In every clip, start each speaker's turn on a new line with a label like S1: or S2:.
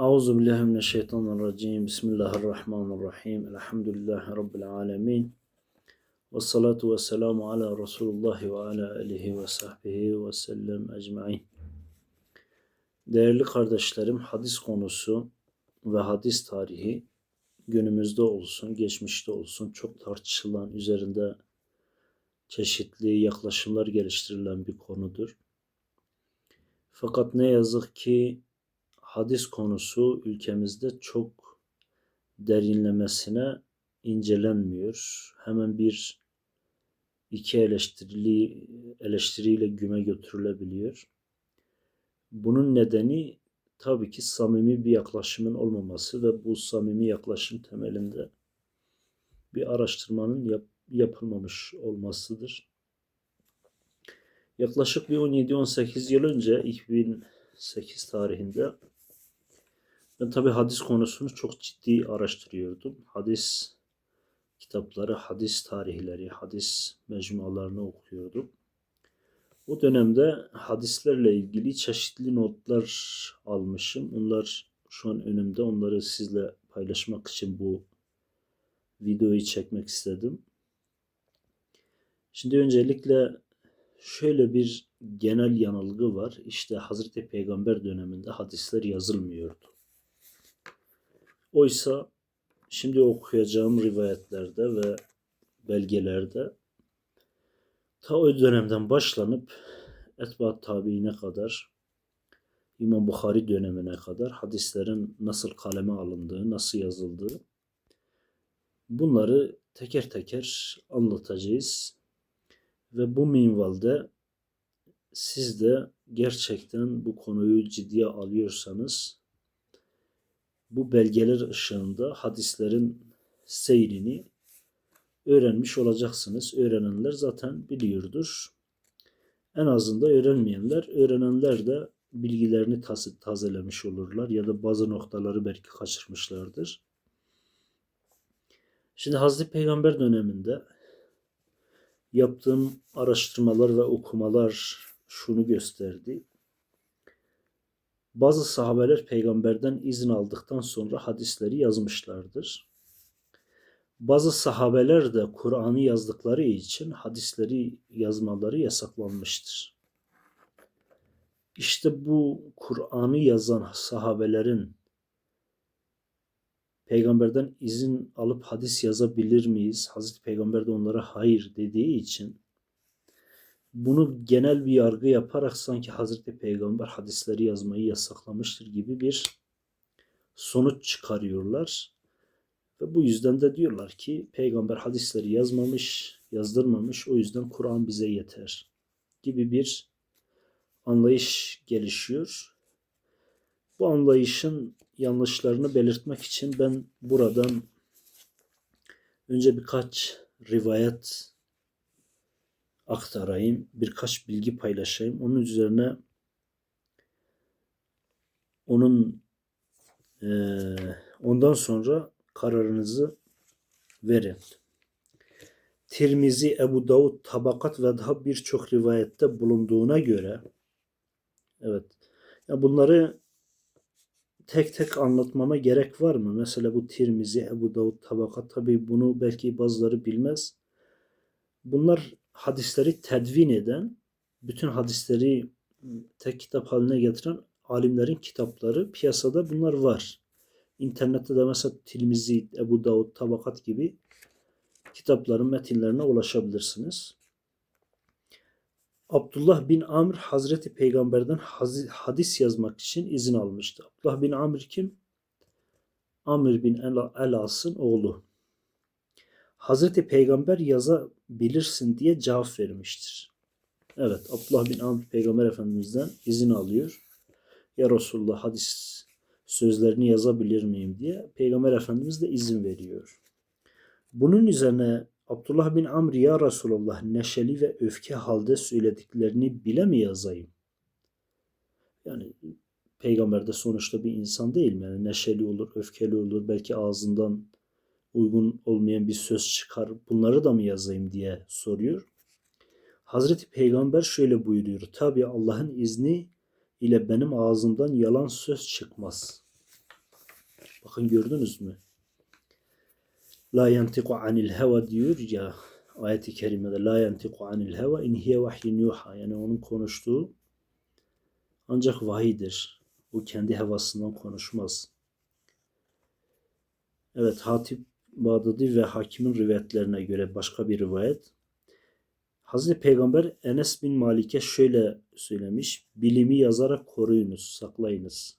S1: Euzu billahi mineşşeytanirracim. Bismillahirrahmanirrahim. Elhamdülillahi rabbil alamin. Ve salatu ve selamu ala Resulullah ve ala alihi ve sahbihi ve sellem ecmaîn. Değerli kardeşlerim, hadis konusu ve hadis tarihi günümüzde olsun, geçmişte olsun çok tartışılan, üzerinde çeşitli yaklaşımlar geliştirilen bir konudur. Fakat ne yazık ki hadis konusu ülkemizde çok derinlemesine incelenmiyor. Hemen bir iki eleştirili eleştiriyle güme götürülebiliyor. Bunun nedeni tabii ki samimi bir yaklaşımın olmaması ve bu samimi yaklaşım temelinde bir araştırmanın yap, yapılmamış olmasıdır. Yaklaşık bir 17-18 yıl önce 2008 tarihinde ben tabi hadis konusunu çok ciddi araştırıyordum. Hadis kitapları, hadis tarihleri, hadis mecmualarını okuyordum. O dönemde hadislerle ilgili çeşitli notlar almışım. Onlar şu an önümde. Onları sizle paylaşmak için bu videoyu çekmek istedim. Şimdi öncelikle şöyle bir genel yanılgı var. İşte Hazreti Peygamber döneminde hadisler yazılmıyordu. Oysa şimdi okuyacağım rivayetlerde ve belgelerde ta o dönemden başlanıp Etbaat tabiine kadar İmam Bukhari dönemine kadar hadislerin nasıl kaleme alındığı, nasıl yazıldığı bunları teker teker anlatacağız. Ve bu minvalde siz de gerçekten bu konuyu ciddiye alıyorsanız bu belgeler ışığında hadislerin seyrini öğrenmiş olacaksınız. Öğrenenler zaten biliyordur. En azından öğrenmeyenler, öğrenenler de bilgilerini tazelemiş olurlar ya da bazı noktaları belki kaçırmışlardır. Şimdi Hazreti Peygamber döneminde yaptığım araştırmalar ve okumalar şunu gösterdi. Bazı sahabeler peygamberden izin aldıktan sonra hadisleri yazmışlardır. Bazı sahabeler de Kur'an'ı yazdıkları için hadisleri yazmaları yasaklanmıştır. İşte bu Kur'an'ı yazan sahabelerin peygamberden izin alıp hadis yazabilir miyiz? Hazreti Peygamber de onlara hayır dediği için bunu genel bir yargı yaparak sanki Hazreti Peygamber hadisleri yazmayı yasaklamıştır gibi bir sonuç çıkarıyorlar. Ve bu yüzden de diyorlar ki peygamber hadisleri yazmamış, yazdırmamış o yüzden Kur'an bize yeter gibi bir anlayış gelişiyor. Bu anlayışın yanlışlarını belirtmek için ben buradan önce birkaç rivayet aktarayım, birkaç bilgi paylaşayım. Onun üzerine onun e, ondan sonra kararınızı verin. Tirmizi, Ebu Davud, Tabakat ve daha birçok rivayette bulunduğuna göre evet ya bunları tek tek anlatmama gerek var mı? Mesela bu Tirmizi, Ebu Davud, Tabakat tabi bunu belki bazıları bilmez. Bunlar hadisleri tedvin eden, bütün hadisleri tek kitap haline getiren alimlerin kitapları piyasada bunlar var. İnternette de mesela Tirmizi, Ebu Davud, Tabakat gibi kitapların metinlerine ulaşabilirsiniz. Abdullah bin Amr Hazreti Peygamber'den hadis yazmak için izin almıştı. Abdullah bin Amr kim? Amr bin El-As'ın oğlu. Hazreti Peygamber yazabilirsin diye cevap vermiştir. Evet Abdullah bin Amr Peygamber Efendimiz'den izin alıyor. Ya Resulullah hadis sözlerini yazabilir miyim diye Peygamber Efendimiz de izin veriyor. Bunun üzerine Abdullah bin Amr ya Resulullah neşeli ve öfke halde söylediklerini bile mi yazayım? Yani peygamber de sonuçta bir insan değil mi? Yani neşeli olur, öfkeli olur, belki ağzından uygun olmayan bir söz çıkar. Bunları da mı yazayım diye soruyor. Hazreti Peygamber şöyle buyuruyor. Tabi Allah'ın izni ile benim ağzımdan yalan söz çıkmaz. Bakın gördünüz mü? La yantiku anil heva diyor ya ayeti kerimede la yantiku anil heva in hiye vahyin yuha yani onun konuştuğu ancak vahiydir. O kendi hevasından konuşmaz. Evet Hatip Bağdadi ve Hakim'in rivayetlerine göre başka bir rivayet. Hazreti Peygamber Enes bin Malik'e şöyle söylemiş. Bilimi yazarak koruyunuz, saklayınız.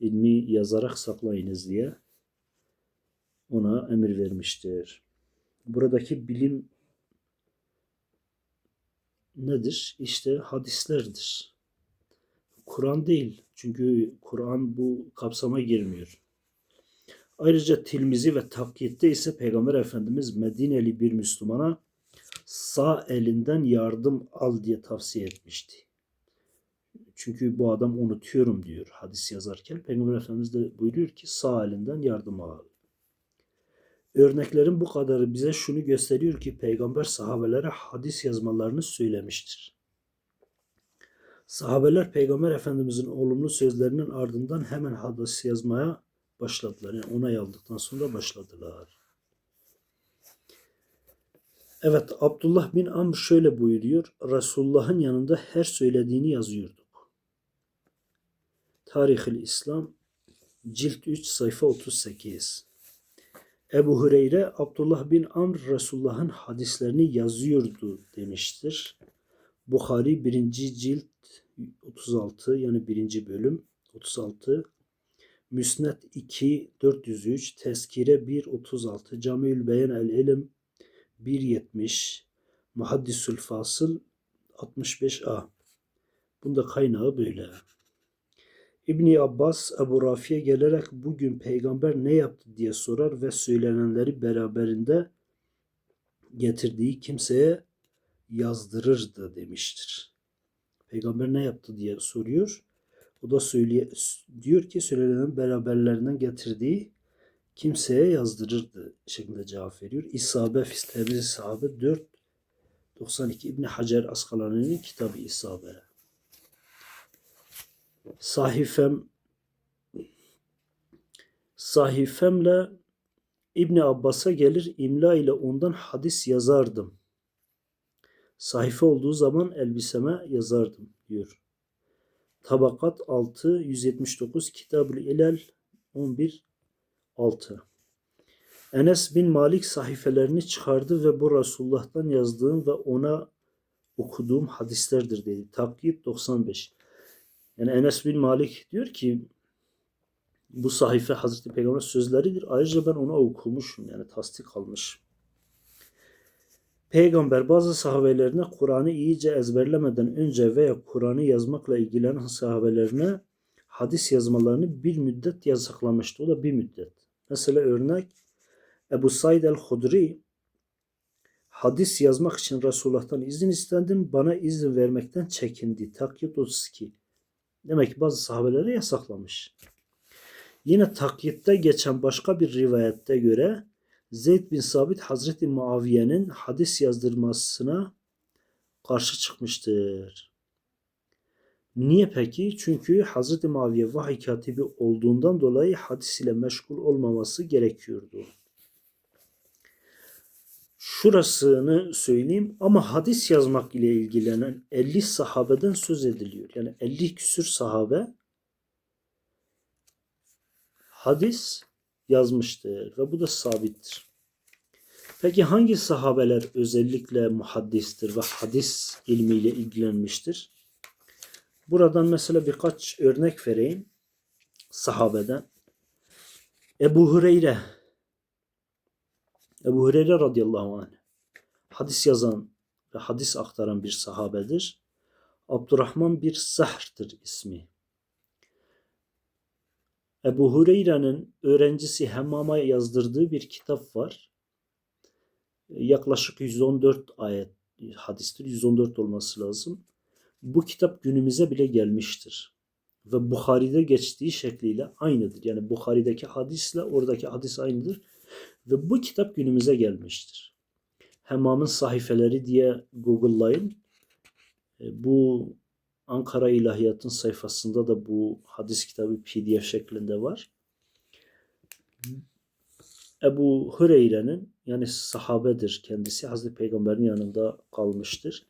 S1: İlmi yazarak saklayınız diye ona emir vermiştir. Buradaki bilim nedir? İşte hadislerdir. Kur'an değil. Çünkü Kur'an bu kapsama girmiyor. Ayrıca tilmizi ve takyitte ise Peygamber Efendimiz Medineli bir Müslümana sağ elinden yardım al diye tavsiye etmişti. Çünkü bu adam unutuyorum diyor hadis yazarken. Peygamber Efendimiz de buyuruyor ki sağ elinden yardım al. Örneklerin bu kadarı bize şunu gösteriyor ki Peygamber sahabelere hadis yazmalarını söylemiştir. Sahabeler Peygamber Efendimizin olumlu sözlerinin ardından hemen hadis yazmaya başladılar. Yani onay aldıktan sonra başladılar. Evet Abdullah bin Amr şöyle buyuruyor. Resulullah'ın yanında her söylediğini yazıyorduk. Tarihil İslam cilt 3 sayfa 38. Ebu Hureyre Abdullah bin Amr Resulullah'ın hadislerini yazıyordu demiştir. Bukhari 1. cilt 36 yani 1. bölüm 36 Müsned 2 403 Tezkire 1 36 Camiül Beyan el İlim 1.70 Muhaddisül Fasıl 65a Bunda kaynağı böyle. İbni Abbas Ebu Rafi'ye gelerek bugün peygamber ne yaptı diye sorar ve söylenenleri beraberinde getirdiği kimseye yazdırırdı demiştir. Peygamber ne yaptı diye soruyor. O da söyleye, diyor ki söylenen beraberlerinden getirdiği kimseye yazdırırdı şeklinde cevap veriyor. İsabe Fistebiz Sahabe 4 92 İbni Hacer Askalani'nin kitabı İsabe. Sahifem sahifemle İbni Abbas'a gelir imla ile ondan hadis yazardım. Sahife olduğu zaman elbiseme yazardım diyor. Tabakat 6 179 Kitab-ül İlal 11 6 Enes bin Malik sahifelerini çıkardı ve bu Resulullah'tan yazdığım ve ona okuduğum hadislerdir dedi. Takyip 95. Yani Enes bin Malik diyor ki bu sahife Hazreti Peygamber sözleridir. Ayrıca ben ona okumuşum yani tasdik almış. Peygamber bazı sahabelerine Kur'an'ı iyice ezberlemeden önce veya Kur'an'ı yazmakla ilgilenen sahabelerine hadis yazmalarını bir müddet yasaklamıştı. O da bir müddet. Mesela örnek Ebu Said el-Hudri hadis yazmak için Resulullah'tan izin istendim. Bana izin vermekten çekindi. Takyit 32. Demek ki bazı sahabelere yasaklamış. Yine takyitte geçen başka bir rivayette göre Zeyd bin Sabit Hazreti Muaviye'nin hadis yazdırmasına karşı çıkmıştır. Niye peki? Çünkü Hazreti Muaviye vahiy katibi olduğundan dolayı hadis ile meşgul olmaması gerekiyordu. Şurasını söyleyeyim ama hadis yazmak ile ilgilenen 50 sahabeden söz ediliyor. Yani 50 küsür sahabe hadis yazmıştır ve bu da sabittir. Peki hangi sahabeler özellikle muhaddistir ve hadis ilmiyle ilgilenmiştir? Buradan mesela birkaç örnek vereyim sahabeden. Ebu Hureyre Ebu Hureyre radıyallahu anh hadis yazan ve hadis aktaran bir sahabedir. Abdurrahman bir sahr'tır ismi. Ebu Hureyre'nin öğrencisi Hemmam'a yazdırdığı bir kitap var. Yaklaşık 114 ayet hadistir. 114 olması lazım. Bu kitap günümüze bile gelmiştir. Ve Bukhari'de geçtiği şekliyle aynıdır. Yani Bukhari'deki hadisle oradaki hadis aynıdır. Ve bu kitap günümüze gelmiştir. Hemmam'ın sahifeleri diye Google'layın. E, bu Ankara İlahiyat'ın sayfasında da bu hadis kitabı PDF şeklinde var. Ebu Hureyre'nin yani sahabedir kendisi Hazreti Peygamber'in yanında kalmıştır.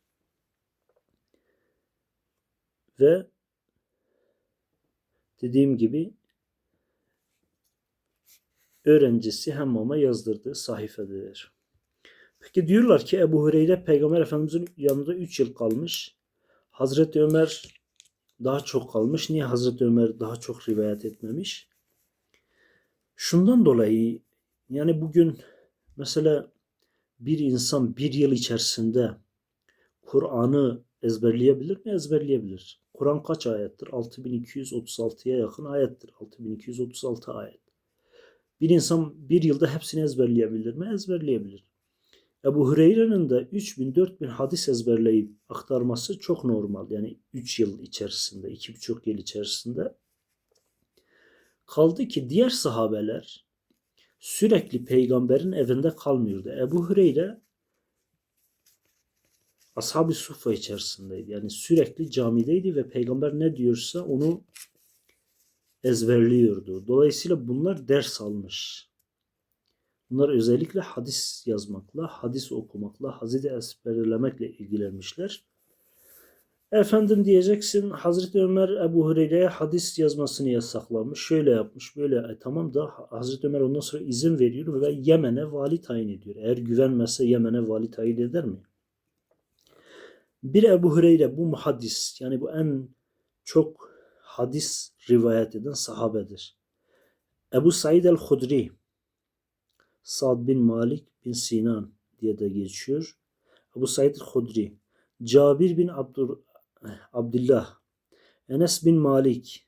S1: Ve dediğim gibi öğrencisi Hammam'a yazdırdığı sayfededir. Peki diyorlar ki Ebu Hureyre Peygamber Efendimiz'in yanında 3 yıl kalmış. Hazreti Ömer daha çok kalmış. Niye Hazreti Ömer daha çok rivayet etmemiş? Şundan dolayı yani bugün mesela bir insan bir yıl içerisinde Kur'an'ı ezberleyebilir mi? Ezberleyebilir. Kur'an kaç ayettir? 6236'ya yakın ayettir. 6236 ayet. Bir insan bir yılda hepsini ezberleyebilir mi? Ezberleyebilir. Ebu Hureyre'nin de 3000 4000 hadis ezberleyip aktarması çok normal. Yani 3 yıl içerisinde, 2,5 yıl içerisinde. Kaldı ki diğer sahabeler sürekli peygamberin evinde kalmıyordu. Ebu Hureyre Ashab-ı Suffa içerisindeydi. Yani sürekli camideydi ve peygamber ne diyorsa onu ezberliyordu. Dolayısıyla bunlar ders almış. Bunlar özellikle hadis yazmakla, hadis okumakla, hadis ezberlemekle ilgilenmişler. Efendim diyeceksin Hazreti Ömer Ebu Hureyre'ye hadis yazmasını yasaklamış. Şöyle yapmış böyle. E, tamam da Hazreti Ömer ondan sonra izin veriyor ve Yemen'e vali tayin ediyor. Eğer güvenmezse Yemen'e vali tayin eder mi? Bir Ebu Hureyre bu muhaddis yani bu en çok hadis rivayet eden sahabedir. Ebu Said el-Hudri Sa'd bin Malik bin Sinan diye de geçiyor. Ebu Said el-Hudri Cabir bin Abdur, Abdullah Enes bin Malik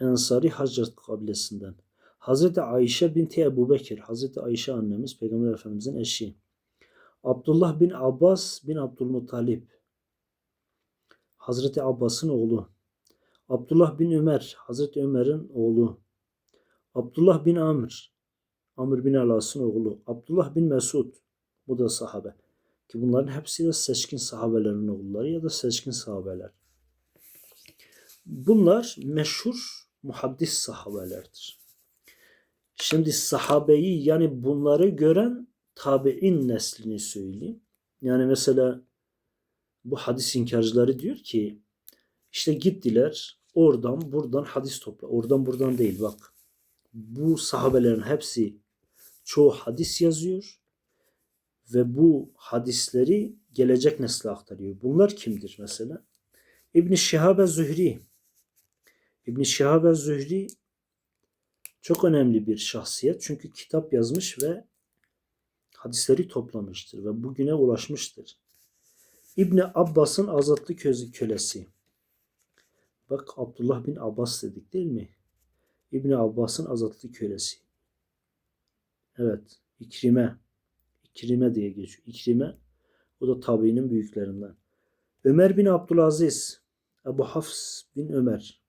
S1: Ensari Hazret kabilesinden. Hazreti Ayşe binti Ebu Bekir. Hazreti Ayşe annemiz Peygamber Efendimizin eşi. Abdullah bin Abbas bin Abdülmuttalip. Hazreti Abbas'ın oğlu. Abdullah bin Ömer. Hazreti Ömer'in oğlu. Abdullah bin Amr. Amr bin Alas'ın oğlu. Abdullah bin Mesud. Bu da sahabe. Ki bunların hepsi de seçkin sahabelerin oğulları ya da seçkin sahabeler. Bunlar meşhur muhaddis sahabelerdir. Şimdi sahabeyi yani bunları gören tabi'in neslini söyleyeyim. Yani mesela bu hadis inkarcıları diyor ki işte gittiler oradan buradan hadis topla. Oradan buradan değil bak. Bu sahabelerin hepsi çoğu hadis yazıyor ve bu hadisleri gelecek nesle aktarıyor. Bunlar kimdir mesela? İbn Şihab Zühri. İbn Şihab Zühri çok önemli bir şahsiyet. Çünkü kitap yazmış ve hadisleri toplamıştır ve bugüne ulaşmıştır. İbni Abbas'ın azatlı közü kölesi. Bak Abdullah bin Abbas dedik değil mi? İbni Abbas'ın azatlı kölesi. Evet. İkrime. İkrime diye geçiyor. İkrime o da tabiinin büyüklerinden. Ömer bin Abdülaziz. Ebu Hafs bin Ömer.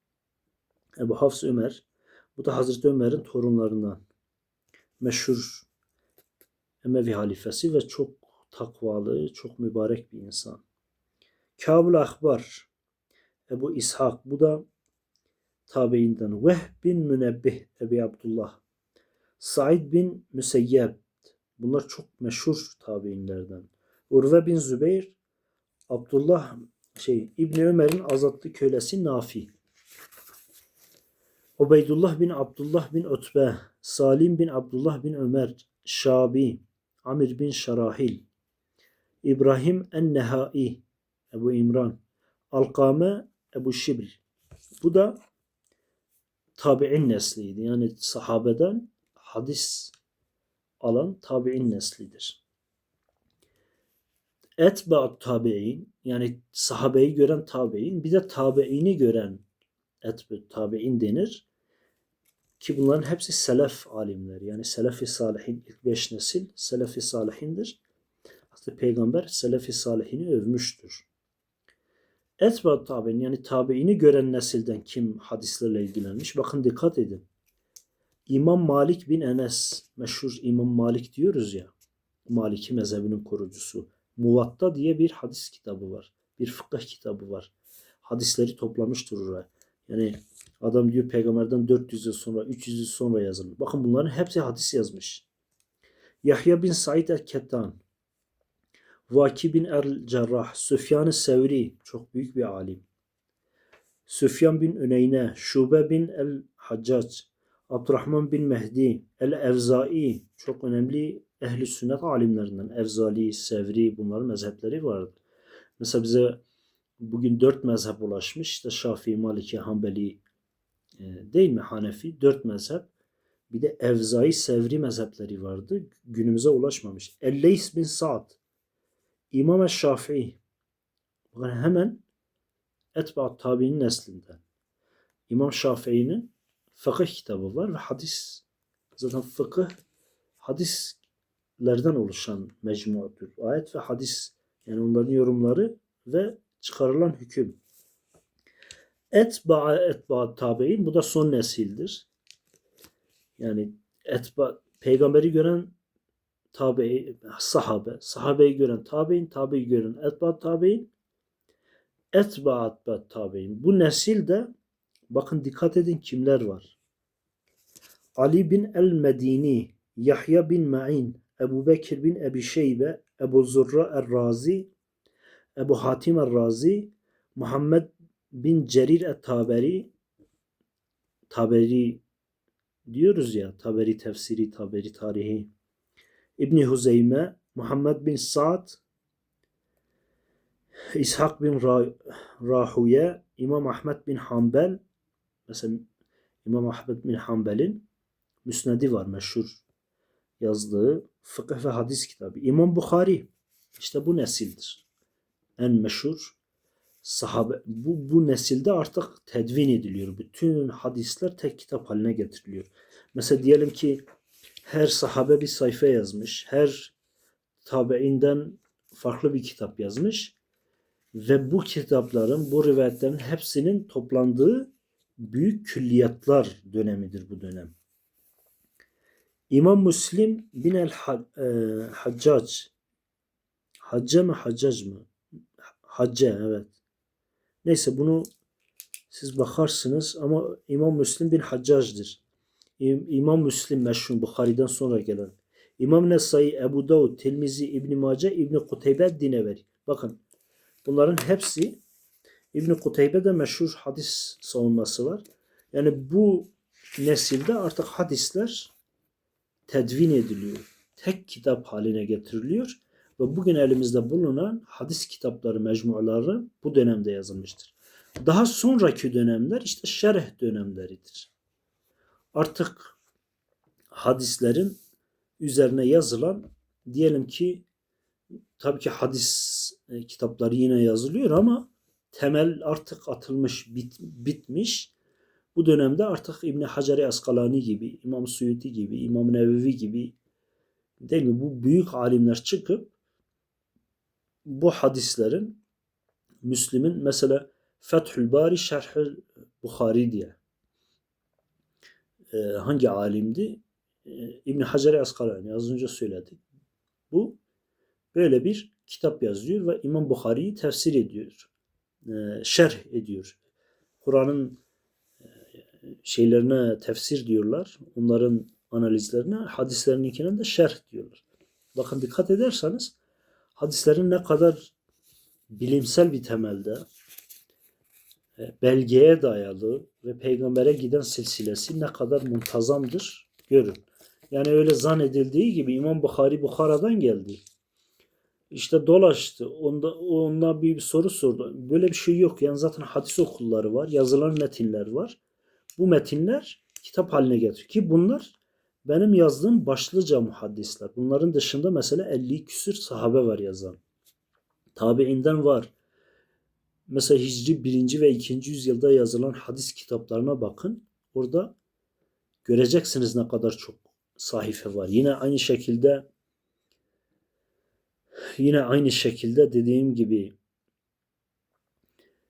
S1: Ebu Hafs Ömer. Bu da Hazreti Ömer'in torunlarından. Meşhur Emevi halifesi ve çok takvalı, çok mübarek bir insan. Kabul Akbar, Ebu İshak, bu da tabiinden. Vehb bin Münebbih, Ebi Abdullah. Said bin Müseyyeb, bunlar çok meşhur tabiinlerden. Urve bin Zübeyir, Abdullah şey İbni Ömer'in azatlı kölesi Nafi. Ubeydullah bin Abdullah bin Utbe, Salim bin Abdullah bin Ömer, Şabi, Amir bin Şarahil, İbrahim en-Nehai, Ebu İmran, Alkame, Ebu Şibl. Bu da tabi'in nesliydi. Yani sahabeden hadis alan tabi'in neslidir. Etba'at tabi'in yani sahabeyi gören tabi'in bir de tabi'ini gören etbü tabi'in denir. Ki bunların hepsi selef alimler. Yani selefi salihin ilk beş nesil selefi salihindir. Hazreti Peygamber selefi salihini övmüştür. Etba tabi'in yani tabiini gören nesilden kim hadislerle ilgilenmiş? Bakın dikkat edin. İmam Malik bin Enes, meşhur İmam Malik diyoruz ya, Maliki mezhebinin kurucusu. Muvatta diye bir hadis kitabı var. Bir fıkıh kitabı var. Hadisleri toplamıştır oraya. Yani Adam diyor peygamberden 400 yıl sonra, 300 yıl sonra yazılmış. Bakın bunların hepsi hadis yazmış. Yahya bin Said el-Kettan, Vaki bin el-Cerrah, Süfyan-ı Sevri, çok büyük bir alim. Süfyan bin Üneyne, Şube bin el-Haccac, Abdurrahman bin Mehdi, el-Evzai, çok önemli ehli sünnet alimlerinden. Evzali, Sevri, bunların mezhepleri vardı. Mesela bize bugün dört mezhep ulaşmış. İşte Şafii, Maliki, Hanbeli e, değil mi? Hanefi. Dört mezhep. Bir de Evzai, Sevri mezhepleri vardı. Günümüze ulaşmamış. Elleys bin Sa'd. İmam Şafii. Hemen Etba'at tabi'nin neslinden. İmam Şafii'nin fıkıh kitabı var ve hadis. Zaten fıkıh hadislerden oluşan mecmuadır. Ayet ve hadis yani onların yorumları ve çıkarılan hüküm. Etba etba tabi'in bu da son nesildir. Yani etba peygamberi gören tabi sahabe, sahabeyi gören tabi'in, tabi'i gören etba tabi'in, etba etba tabi'in. Bu nesilde bakın dikkat edin kimler var. Ali bin el-Medini, Yahya bin Ma'in, Ebu Bekir bin Ebi Şeybe, Ebu Zurra el-Razi, Ebu Hatim el-Razi, Muhammed bin Cerir el-Taberi, Taberi diyoruz ya, Taberi tefsiri, Taberi tarihi, İbni Huzeyme, Muhammed bin Sa'd, İshak bin Ra Rahuye, İmam Ahmet bin Hanbel, mesela İmam Ahmet bin Hanbel'in müsnedi var meşhur yazdığı fıkıh ve hadis kitabı. İmam Bukhari işte bu nesildir. En meşhur sahabe bu, bu nesilde artık tedvin ediliyor. Bütün hadisler tek kitap haline getiriliyor. Mesela diyelim ki her sahabe bir sayfa yazmış. Her tabiinden farklı bir kitap yazmış. Ve bu kitapların, bu rivayetlerin hepsinin toplandığı büyük külliyatlar dönemidir bu dönem. İmam Müslim bin el Haccac Hacca mı Haccac mı? Hacca evet. Neyse bunu siz bakarsınız ama İmam Müslim bin Haccac'dır. İmam Müslim meşhur Bukhari'den sonra gelen. İmam Nesai, Ebu Davud, Tirmizi, İbn Mace, İbn Kuteybe, Dineveri. Bakın bunların hepsi İbn Kuteybe'de meşhur hadis savunması var. Yani bu nesilde artık hadisler tedvin ediliyor. Tek kitap haline getiriliyor ve bugün elimizde bulunan hadis kitapları, mecmuaları bu dönemde yazılmıştır. Daha sonraki dönemler işte şerh dönemleridir. Artık hadislerin üzerine yazılan diyelim ki tabii ki hadis e, kitapları yine yazılıyor ama temel artık atılmış, bit, bitmiş. Bu dönemde artık İbn Hacer Askalani gibi, İmam Suyuti gibi, İmam Nevevi gibi değil mi? Bu büyük alimler çıkıp bu hadislerin Müslim'in mesela Fethül Bari Şerhül Bukhari diye e, hangi alimdi? E, İbn Hacer Askalani az önce söyledik. Bu böyle bir kitap yazıyor ve İmam Bukhari'yi tefsir ediyor. E, şerh ediyor. Kur'an'ın e, şeylerine tefsir diyorlar. Onların analizlerine, hadislerinkine de şerh diyorlar. Bakın dikkat ederseniz hadislerin ne kadar bilimsel bir temelde e, belgeye dayalı ve peygambere giden silsilesi ne kadar muntazamdır görün. Yani öyle zannedildiği gibi İmam Bukhari Bukhara'dan geldi. İşte dolaştı. Onda, ondan bir, bir soru sordu. Böyle bir şey yok. Yani zaten hadis okulları var. Yazılan metinler var. Bu metinler kitap haline getiriyor. Ki bunlar benim yazdığım başlıca muhaddisler. Bunların dışında mesela 50 küsür sahabe var yazan. Tabiinden var. Mesela Hicri 1. ve 2. yüzyılda yazılan hadis kitaplarına bakın. Orada göreceksiniz ne kadar çok sahife var. Yine aynı şekilde yine aynı şekilde dediğim gibi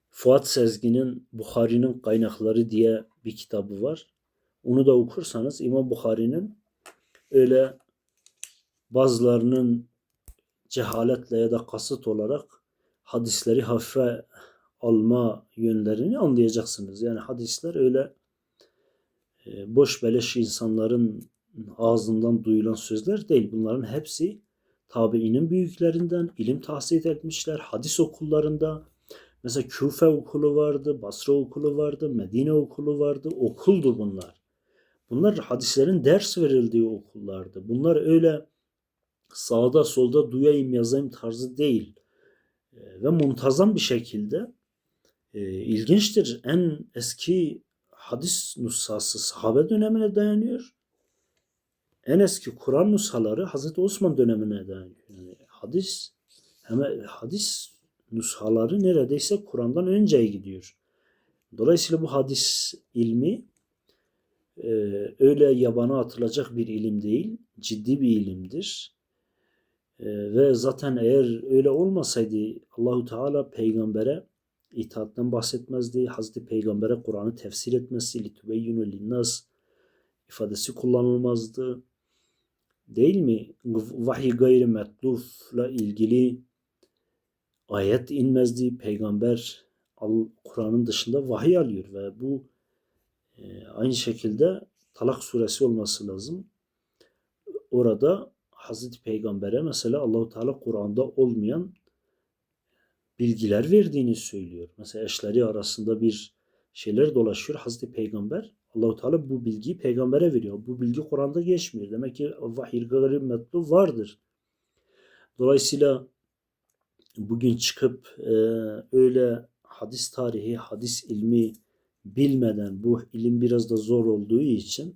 S1: Fuat Sezgin'in Bukhari'nin kaynakları diye bir kitabı var. Onu da okursanız İmam Bukhari'nin öyle bazılarının cehaletle ya da kasıt olarak hadisleri hafife alma yönlerini anlayacaksınız. Yani hadisler öyle e, boş beleş insanların ağzından duyulan sözler değil. Bunların hepsi tabiinin büyüklerinden ilim tahsil etmişler. Hadis okullarında mesela Küfe okulu vardı, Basra okulu vardı, Medine okulu vardı. Okuldu bunlar. Bunlar hadislerin ders verildiği okullardı. Bunlar öyle sağda solda duyayım yazayım tarzı değil. E, Ve muntazam bir şekilde e, ilginçtir. En eski hadis nushası sahabe dönemine dayanıyor. En eski Kur'an nushaları Hazreti Osman dönemine dayanıyor. Yani hadis hemen hadis nushaları neredeyse Kur'an'dan önceye gidiyor. Dolayısıyla bu hadis ilmi e, öyle yabana atılacak bir ilim değil, ciddi bir ilimdir. E, ve zaten eğer öyle olmasaydı Allahu Teala peygambere itaatten bahsetmezdi. Hazreti Peygamber'e Kur'an'ı tefsir etmesi, litubeyyinu linnas ifadesi kullanılmazdı. Değil mi? Vahiy gayri metlufla ilgili ayet inmezdi. Peygamber Kur'an'ın dışında vahiy alıyor ve bu e, aynı şekilde Talak suresi olması lazım. Orada Hazreti Peygamber'e mesela Allahu Teala Kur'an'da olmayan bilgiler verdiğini söylüyor. Mesela eşleri arasında bir şeyler dolaşıyor. Hazreti Peygamber Allahu Teala bu bilgiyi peygambere veriyor. Bu bilgi Kur'an'da geçmiyor. Demek ki vahiy gayri metlu vardır. Dolayısıyla bugün çıkıp e, öyle hadis tarihi, hadis ilmi bilmeden bu ilim biraz da zor olduğu için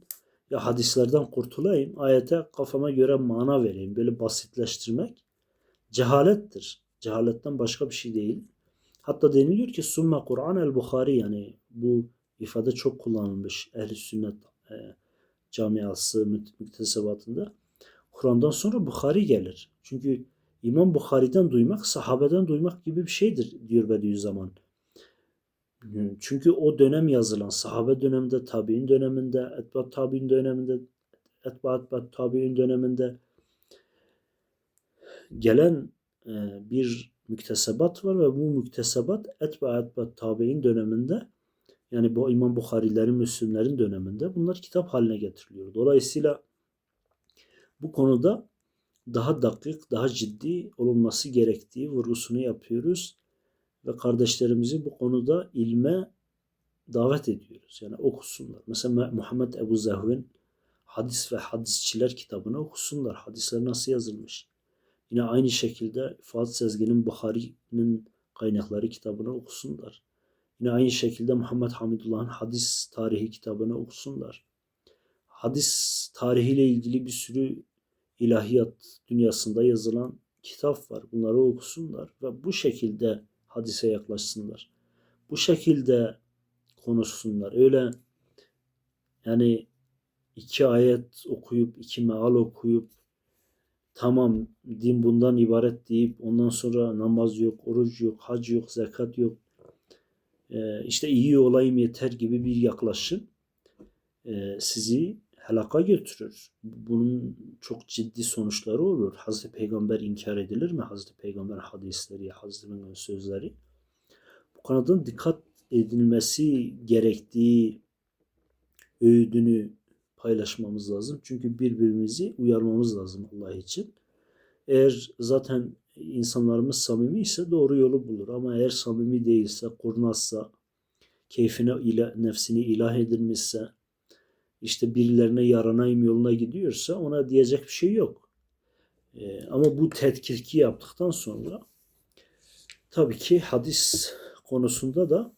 S1: ya hadislerden kurtulayım, ayete kafama göre mana vereyim. Böyle basitleştirmek cehalettir. Cehaletten başka bir şey değil. Hatta deniliyor ki Sümme Kur'an el Bukhari yani bu ifade çok kullanılmış ehli sünnet e, camiası müktesebatında. Kur'an'dan sonra Bukhari gelir. Çünkü İmam Bukhari'den duymak sahabeden duymak gibi bir şeydir diyor Bediüzzaman. Çünkü o dönem yazılan sahabe döneminde, tabi'in döneminde, etbat tabi'in döneminde, etbat etbat tabi'in döneminde gelen e, bir müktesebat var ve bu müktesebat etba etbat tabi'in döneminde yani bu İmam Bukharilerin, Müslümlerin döneminde bunlar kitap haline getiriliyor. Dolayısıyla bu konuda daha dakik, daha ciddi olunması gerektiği vurgusunu yapıyoruz ve kardeşlerimizi bu konuda ilme davet ediyoruz. Yani okusunlar. Mesela Muhammed Ebu Zehvin Hadis ve Hadisçiler kitabını okusunlar. Hadisler nasıl yazılmış? Yine aynı şekilde Fuat Sezgin'in Bukhari'nin kaynakları kitabını okusunlar. Yine aynı şekilde Muhammed Hamidullah'ın hadis tarihi kitabını okusunlar. Hadis tarihiyle ilgili bir sürü ilahiyat dünyasında yazılan kitap var. Bunları okusunlar ve bu şekilde hadise yaklaşsınlar. Bu şekilde konuşsunlar. Öyle yani iki ayet okuyup, iki meal okuyup tamam din bundan ibaret deyip ondan sonra namaz yok, oruç yok, hac yok, zekat yok. Ee, işte iyi olayım yeter gibi bir yaklaşım e, sizi helaka götürür. Bunun çok ciddi sonuçları olur. Hazreti Peygamber inkar edilir mi? Hazreti Peygamber hadisleri, Hazreti Peygamber sözleri. Bu konudan dikkat edilmesi gerektiği öğüdünü paylaşmamız lazım. Çünkü birbirimizi uyarmamız lazım Allah için. Eğer zaten insanlarımız samimi ise doğru yolu bulur. Ama eğer samimi değilse, kurnazsa, keyfine, ilah, nefsini ilah edilmişse, işte birilerine yaranayım yoluna gidiyorsa ona diyecek bir şey yok. Ee, ama bu tetkiki yaptıktan sonra tabii ki hadis konusunda da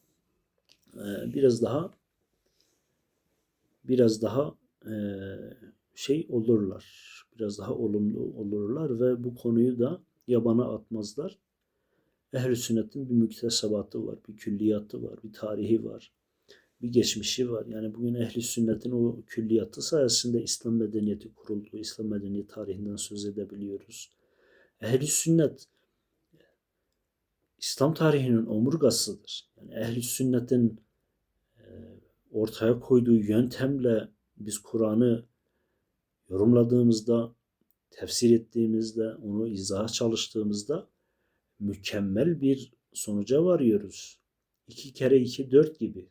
S1: e, biraz daha biraz daha e, şey olurlar. Biraz daha olumlu olurlar ve bu konuyu da yabana atmazlar. Ehl-i sünnetin bir müktesebatı var, bir külliyatı var, bir tarihi var bir geçmişi var. Yani bugün ehli sünnetin o külliyatı sayesinde İslam medeniyeti kuruldu. İslam medeniyeti tarihinden söz edebiliyoruz. Ehli sünnet İslam tarihinin omurgasıdır. Yani ehli sünnetin e, ortaya koyduğu yöntemle biz Kur'an'ı yorumladığımızda, tefsir ettiğimizde, onu izaha çalıştığımızda mükemmel bir sonuca varıyoruz. 2 kere 2 4 gibi.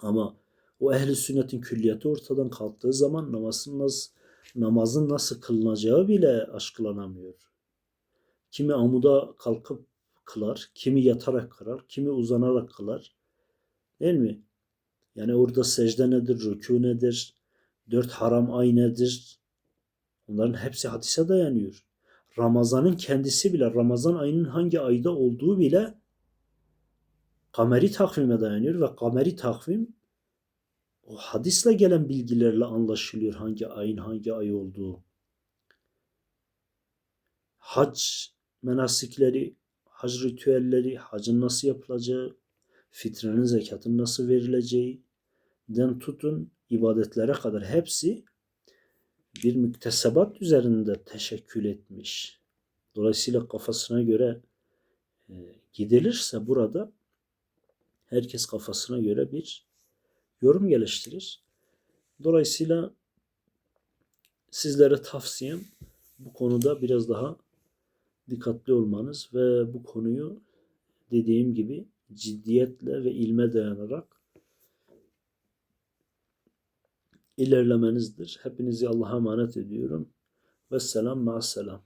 S1: Ama o ehli sünnetin külliyatı ortadan kalktığı zaman namazın nasıl, namazın nasıl kılınacağı bile aşkılanamıyor. Kimi amuda kalkıp kılar, kimi yatarak kılar, kimi uzanarak kılar. Değil mi? Yani orada secde nedir, rükû nedir, dört haram ay nedir? Onların hepsi hadise dayanıyor. Ramazanın kendisi bile, Ramazan ayının hangi ayda olduğu bile kameri takvime dayanıyor ve kameri takvim o hadisle gelen bilgilerle anlaşılıyor hangi ayın hangi ay olduğu. Hac menasikleri, hac ritüelleri, hacın nasıl yapılacağı, fitrenin zekatın nasıl verileceği, den tutun ibadetlere kadar hepsi bir müktesebat üzerinde teşekkül etmiş. Dolayısıyla kafasına göre e, gidilirse burada herkes kafasına göre bir yorum geliştirir. Dolayısıyla sizlere tavsiyem bu konuda biraz daha dikkatli olmanız ve bu konuyu dediğim gibi ciddiyetle ve ilme dayanarak ilerlemenizdir. Hepinizi Allah'a emanet ediyorum. Vesselam ma'asselam.